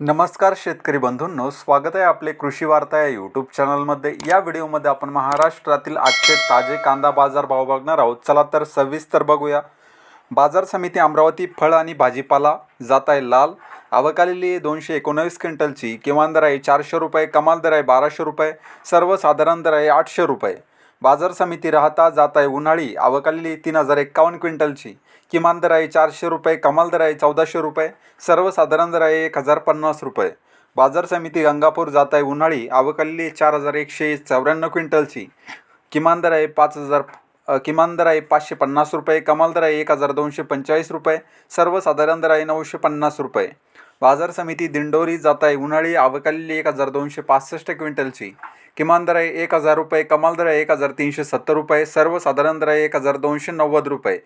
नमस्कार शेतकरी बंधूंनो स्वागत आहे आपले कृषी वार्ता या यूट्यूब चॅनलमध्ये या व्हिडिओमध्ये आपण महाराष्ट्रातील आजचे ताजे कांदा बाजार भाव बघणार आहोत. चला तर सविस्तर बघूया. बाजार समिती अमरावती फळ आणि भाजीपाला जात आहे लाल. आवकालेली आहे दोनशे एकोणावीस क्विंटलची. किमान दर आहे चारशे रुपये कमाल दर आहे बाराशे रुपये. सर्वसाधारण दर आहे आठशे रुपये. बाजार समिती राहता जात आहे उन्हाळी. आवक तीन हजार एक्कावन्न क्विंटलची. किमान दर आहे चारशे रुपये कमाल दर आहे चौदाशे रुपये सर्वसाधारण दर आहे एक हजार पन्नास रुपये. बाजार समिती गंगापूर जात आहे उन्हाळी. आवक चार हजार एकशे चौऱ्याण्णव क्विंटलची. किमान दर आहे पाच हजार किमान दर आहे पाचशे पन्नास रुपये कमाल दर आहे एक हजार दोनशे पंचेचाळीस रुपये सर्वसाधारण दर आहे नऊशे पन्नास रुपये. बाजार समिती दिंडोरी जात आहे उन्हाळी आवकलेली एक हजार दोनशे पासष्ट क्विंटलची. किमान दर आहे एक हजार रुपये कमाल दर आहे एक हजार तीनशे सत्तर रुपये सर्वसाधारण दर आहे एक हजार दोनशे नव्वद रुपये.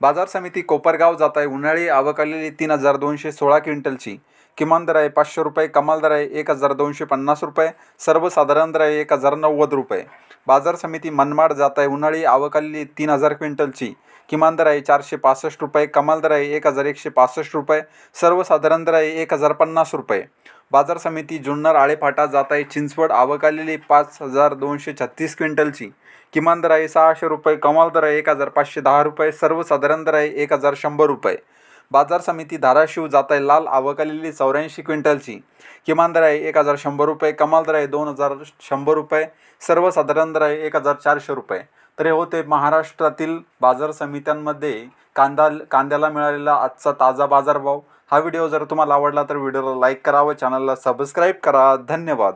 बाजार समिती कोपरगाव जात आहे उन्हाळी आवक आलेली तीन हजार दोनशे सोळा क्विंटलची. किमान दर आहे पाचशे रुपये कमाल दर आहे एक हजार दोनशे पन्नास रुपये सर्वसाधारण दर आहे एक हजार नव्वद रुपये. बाजार समिती मनमाड जात आहे उन्हाळी आवकाली तीन हजार क्विंटलची. किमान दर आहे चारशे पासष्ट रुपये कमाल दर आहे एक हजार एकशे पासष्ट रुपये सर्वसाधारण दर आहे एक हजार पन्नास रुपये. बाजार समिती जुन्नर आळेफाटा जात आहे चिंचवड आवकालेली पाच हजार दोनशे छत्तीस क्विंटलची. किमान दर आहे सहाशे रुपये कमाल दर आहे एक हजार पाचशे दहा रुपये सर्वसाधारण दर आहे एक हजार शंभर रुपये. बाजार समिती धाराशिव जात आहे लाल आवक आलेली चौऱ्याऐंशी क्विंटलची. किमान दर आहे एक हजार शंभर रुपये कमाल दर आहे दोन हजार शंभर रुपये सर्वसाधारण दर आहे एक हजार चारशे रुपये. तर हे होते महाराष्ट्रातील बाजार समित्यांमध्ये कांदा कांद्याला मिळालेला आजचा ताजा बाजारभाव. हा व्हिडिओ जर तुम्हाला आवडला तर व्हिडिओला लाईक करा व चॅनलला सबस्क्राईब करा. धन्यवाद.